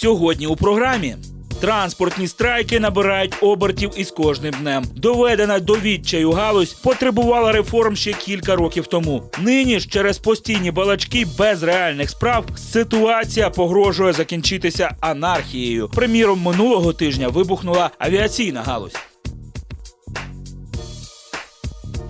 Сьогодні у програмі. Транспортні страйки набирають обертів із кожним днем. Доведена до відчаю галузь потребувала реформ ще кілька років тому. Нині ж через постійні балачки без реальних справ ситуація погрожує закінчитися анархією. Приміром, минулого тижня вибухнула авіаційна галузь.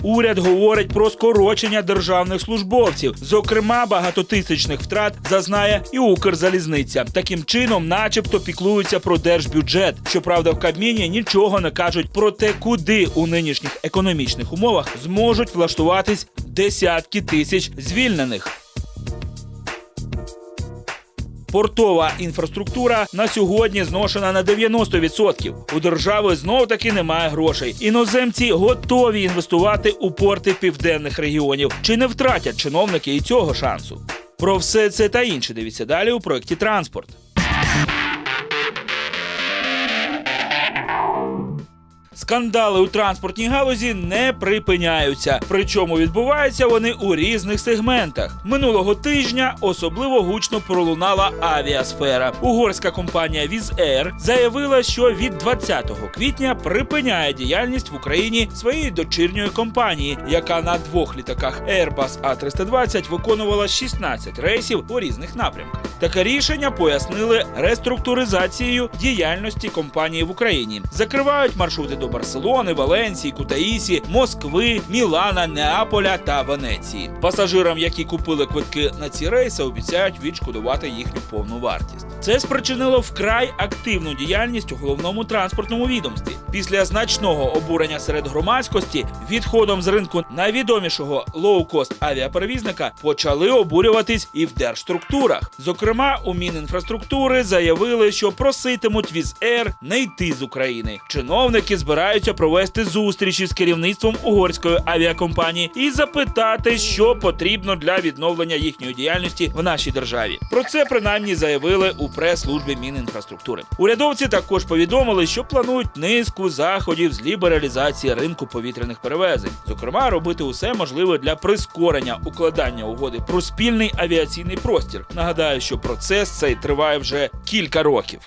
Уряд говорить про скорочення державних службовців. Зокрема, багатотисячних втрат зазнає і Укрзалізниця. Таким чином, начебто, піклуються про держбюджет. Щоправда, в Кабміні нічого не кажуть про те, куди у нинішніх економічних умовах зможуть влаштуватись десятки тисяч звільнених. Портова інфраструктура на сьогодні зношена на 90%. У держави знов таки немає грошей. Іноземці готові інвестувати у порти південних регіонів. Чи не втратять чиновники і цього шансу? Про все це та інше дивіться далі у проєкті Транспорт. Скандали у транспортній галузі не припиняються. Причому відбуваються вони у різних сегментах. Минулого тижня особливо гучно пролунала авіасфера. Угорська компанія Wizz заявила, що від 20 квітня припиняє діяльність в Україні своєї дочірньої компанії, яка на двох літаках Airbus A320 виконувала 16 рейсів у різних напрямках. Таке рішення пояснили реструктуризацією діяльності компанії в Україні. Закривають маршрути до Барселони, Валенції, Кутаїсі, Москви, Мілана, Неаполя та Венеції. Пасажирам, які купили квитки на ці рейси, обіцяють відшкодувати їхню повну вартість. Це спричинило вкрай активну діяльність у головному транспортному відомстві. Після значного обурення серед громадськості відходом з ринку найвідомішого лоукост авіаперевізника почали обурюватись і в держструктурах. Зокрема, у Мінінфраструктури заявили, що проситимуть Візер не йти з України. Чиновники збираються провести зустрічі з керівництвом угорської авіакомпанії і запитати, що потрібно для відновлення їхньої діяльності в нашій державі. Про це принаймні заявили у прес-службі Мінінфраструктури. Урядовці також повідомили, що планують низку заходів з лібералізації ринку повітряних перевезень, зокрема, робити усе можливе для прискорення укладання угоди про спільний авіаційний простір. Нагадаю, що процес цей триває вже кілька років.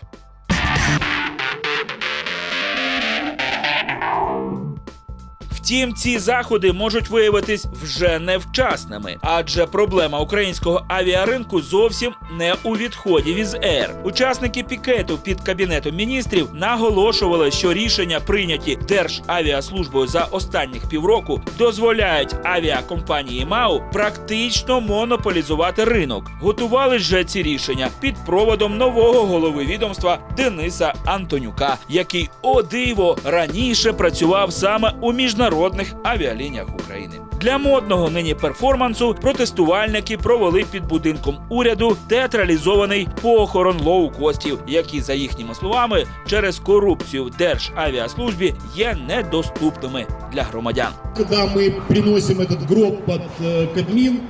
Втім, ці заходи можуть виявитись вже невчасними, адже проблема українського авіаринку зовсім не у відході від Air. Учасники пікету під кабінетом міністрів наголошували, що рішення, прийняті Державіаслужбою за останніх півроку, дозволяють авіакомпанії МАУ практично монополізувати ринок. Готували ж ці рішення під проводом нового голови відомства Дениса Антонюка, який о диво раніше працював саме у міжнародних авіалініях України. Для модного нині перформансу протестувальники провели під будинком уряду театралізований похорон лоукостів, які, за їхніми словами, через корупцію в Державіаслужбі є недоступними для громадян. Когда мы приносим этот гроб под э, Кабмин,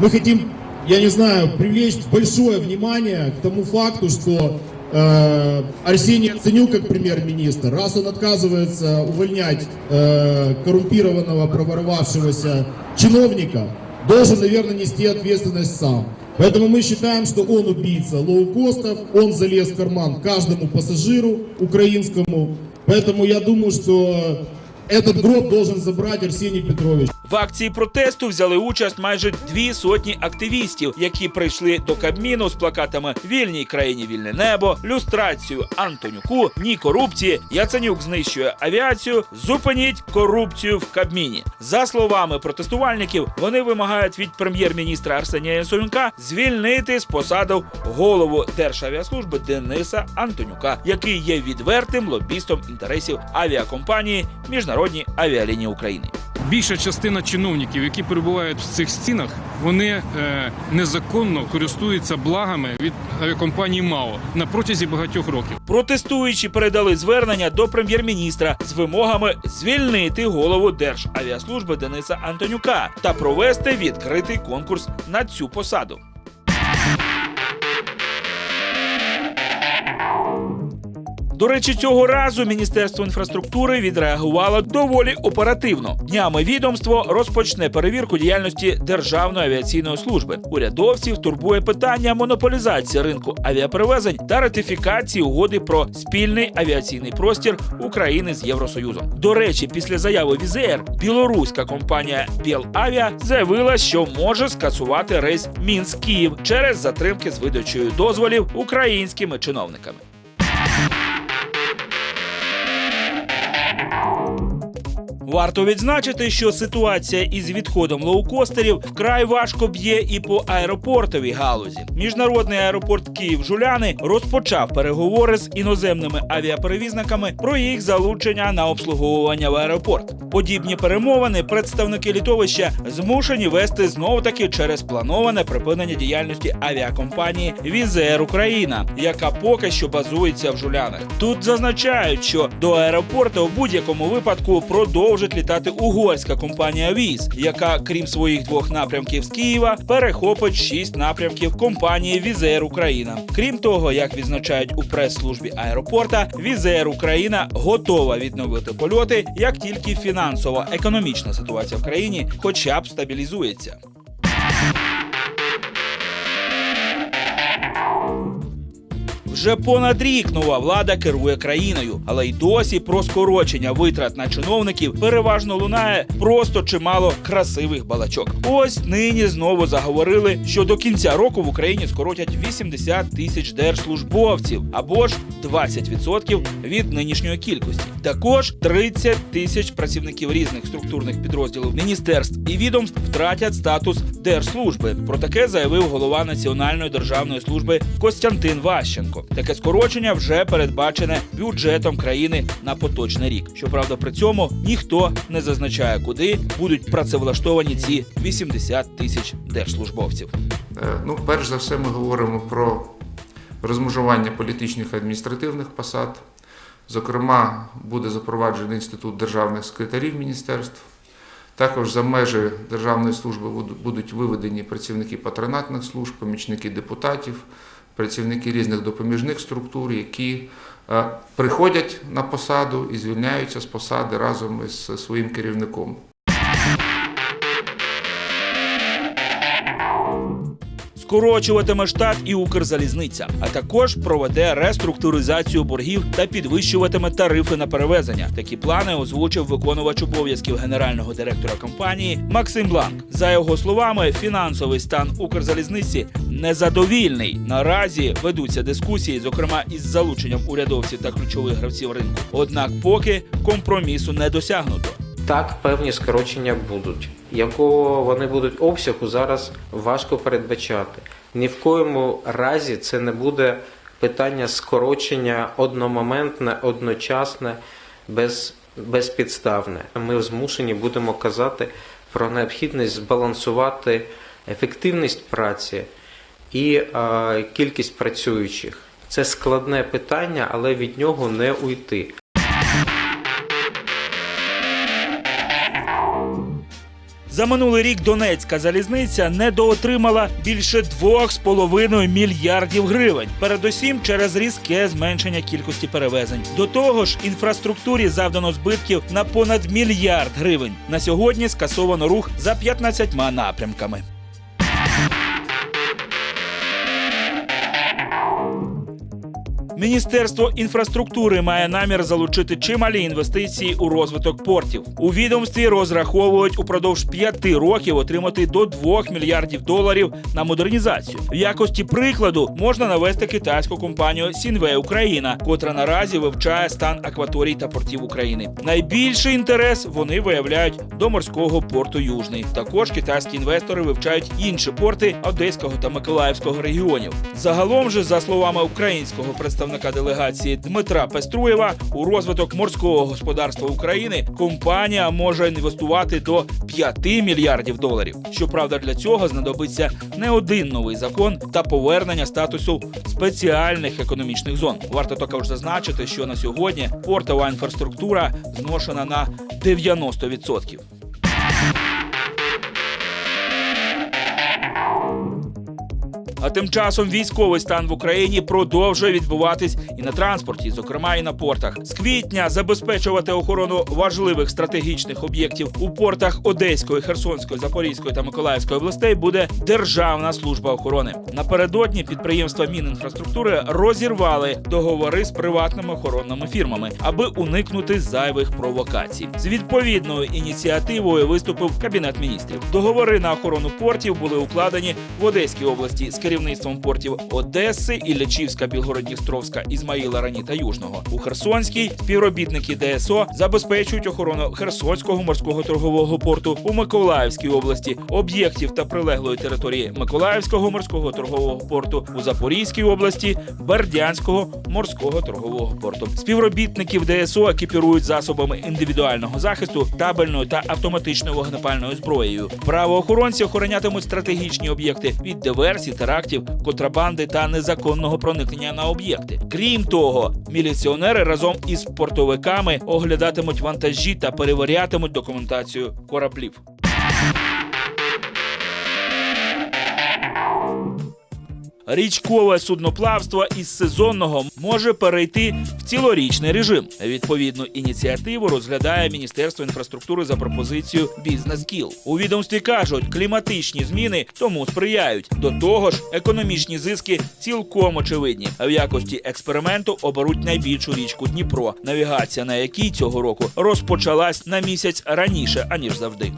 мы хотим, я не знаю, привлечь большое внимание к тому факту, что э, Арсений Яценюк, как премьер-министр, раз он отказывается увольнять э, коррумпированного, проворовавшегося чиновника, должен, наверное, нести ответственность сам. Поэтому мы считаем, что он убийца лоукостов, он залез в карман каждому пассажиру украинскому. Поэтому я думаю, что этот гроб должен забрать Арсений Петрович. В акції протесту взяли участь майже дві сотні активістів, які прийшли до Кабміну з плакатами Вільній країні вільне небо, люстрацію Антонюку, ні корупції. Яценюк знищує авіацію. Зупиніть корупцію в Кабміні. За словами протестувальників, вони вимагають від прем'єр-міністра Арсенія Яценюка звільнити з посаду голову Державіаслужби Дениса Антонюка, який є відвертим лобістом інтересів авіакомпанії Міжнародні авіалінії України. Більша частина чиновників, які перебувають в цих стінах, вони е, незаконно користуються благами від авіакомпанії МАО на протязі багатьох років. Протестуючі передали звернення до прем'єр-міністра з вимогами звільнити голову Державіаслужби Дениса Антонюка та провести відкритий конкурс на цю посаду. До речі, цього разу Міністерство інфраструктури відреагувало доволі оперативно. Днями відомство розпочне перевірку діяльності Державної авіаційної служби. Урядовців турбує питання монополізації ринку авіаперевезень та ратифікації угоди про спільний авіаційний простір України з Євросоюзом. До речі, після заяви Візеєр білоруська компанія Білавіа заявила, що може скасувати рейс Мінськ-Київ через затримки з видачею дозволів українськими чиновниками. Варто відзначити, що ситуація із відходом лоукостерів вкрай важко б'є і по аеропортовій галузі. Міжнародний аеропорт Київ Жуляни розпочав переговори з іноземними авіаперевізниками про їх залучення на обслуговування в аеропорт. Подібні перемовини представники літовища змушені вести знов таки через плановане припинення діяльності авіакомпанії Візер Україна, яка поки що базується в Жулянах. Тут зазначають, що до аеропорту в будь-якому випадку продовжить літати угорська компанія Віз, яка, крім своїх двох напрямків з Києва, перехопить шість напрямків компанії Візер Україна. Крім того, як відзначають у прес-службі аеропорта, Візер Україна готова відновити польоти, як тільки фінансово-економічна ситуація в країні хоча б стабілізується. Вже понад рік нова влада керує країною, але й досі про скорочення витрат на чиновників переважно лунає просто чимало красивих балачок. Ось нині знову заговорили, що до кінця року в Україні скоротять 80 тисяч держслужбовців або ж 20% від нинішньої кількості. Також 30 тисяч працівників різних структурних підрозділів міністерств і відомств втратять статус держслужби. Про таке заявив голова Національної державної служби Костянтин Ващенко. Таке скорочення вже передбачене бюджетом країни на поточний рік. Щоправда, при цьому ніхто не зазначає, куди будуть працевлаштовані ці 80 тисяч держслужбовців. Е, Ну, перш за все, ми говоримо про розмежування політичних адміністративних посад. Зокрема, буде запроваджений інститут державних секретарів міністерств. Також за межі державної служби будуть виведені працівники патронатних служб, помічники депутатів, працівники різних допоміжних структур, які е, приходять на посаду і звільняються з посади разом із своїм керівником. Скорочуватиме штат і Укрзалізниця, а також проведе реструктуризацію боргів та підвищуватиме тарифи на перевезення. Такі плани озвучив виконувач обов'язків генерального директора компанії Максим Бланк. За його словами, фінансовий стан Укрзалізниці незадовільний. Наразі ведуться дискусії, зокрема із залученням урядовців та ключових гравців ринку. Однак, поки компромісу не досягнуто. Так, певні скорочення будуть. Якого вони будуть обсягу, зараз важко передбачати. Ні в коєму разі це не буде питання скорочення одномоментне, одночасне, без, безпідставне. Ми змушені будемо казати про необхідність збалансувати ефективність праці і е, кількість працюючих. Це складне питання, але від нього не уйти. За минулий рік Донецька залізниця недоотримала більше 2,5 мільярдів гривень. Передусім через різке зменшення кількості перевезень. До того ж, інфраструктурі завдано збитків на понад мільярд гривень. На сьогодні скасовано рух за 15 напрямками. Міністерство інфраструктури має намір залучити чималі інвестиції у розвиток портів. У відомстві розраховують упродовж п'яти років отримати до 2 мільярдів доларів на модернізацію. В якості прикладу можна навести китайську компанію Сінвей Україна, котра наразі вивчає стан акваторій та портів України. Найбільший інтерес вони виявляють до морського порту Южний. Також китайські інвестори вивчають інші порти Одеського та Миколаївського регіонів. Загалом же, за словами українського представника делегації Дмитра Пеструєва, у розвиток морського господарства України компанія може інвестувати до 5 мільярдів доларів. Щоправда, для цього знадобиться не один новий закон та повернення статусу спеціальних економічних зон. Варто також зазначити, що на сьогодні портова інфраструктура зношена на 90%. А тим часом військовий стан в Україні продовжує відбуватись і на транспорті, зокрема і на портах. З квітня забезпечувати охорону важливих стратегічних об'єктів у портах Одеської, Херсонської, Запорізької та Миколаївської областей буде Державна служба охорони. Напередодні підприємства Мінінфраструктури розірвали договори з приватними охоронними фірмами, аби уникнути зайвих провокацій. З відповідною ініціативою виступив кабінет міністрів. Договори на охорону портів були укладені в Одеській області з керівництвом портів Одеси, Іллячівська, Білгород-Дністровська, Ізмаїла Рані та Южного. У Херсонській співробітники ДСО забезпечують охорону Херсонського морського торгового порту у Миколаївській області, об'єктів та прилеглої території Миколаївського морського торгового порту у Запорізькій області, Бердянського морського торгового порту. Співробітників ДСО екіпірують засобами індивідуального захисту, табельною та автоматичною вогнепальною зброєю. Правоохоронці охоронятимуть стратегічні об'єкти від диверсій, терактів, контрабанди та незаконного проникнення на об'єкти. Крім того, міліціонери разом із портовиками оглядатимуть вантажі та перевірятимуть документацію кораблів. Річкове судноплавство із сезонного може перейти в цілорічний режим. Відповідну ініціативу розглядає Міністерство інфраструктури за пропозицією Бізнес Кіл. У відомстві кажуть, кліматичні зміни тому сприяють. До того ж, економічні зиски цілком очевидні. А в якості експерименту оберуть найбільшу річку Дніпро, навігація на якій цього року розпочалась на місяць раніше аніж завжди.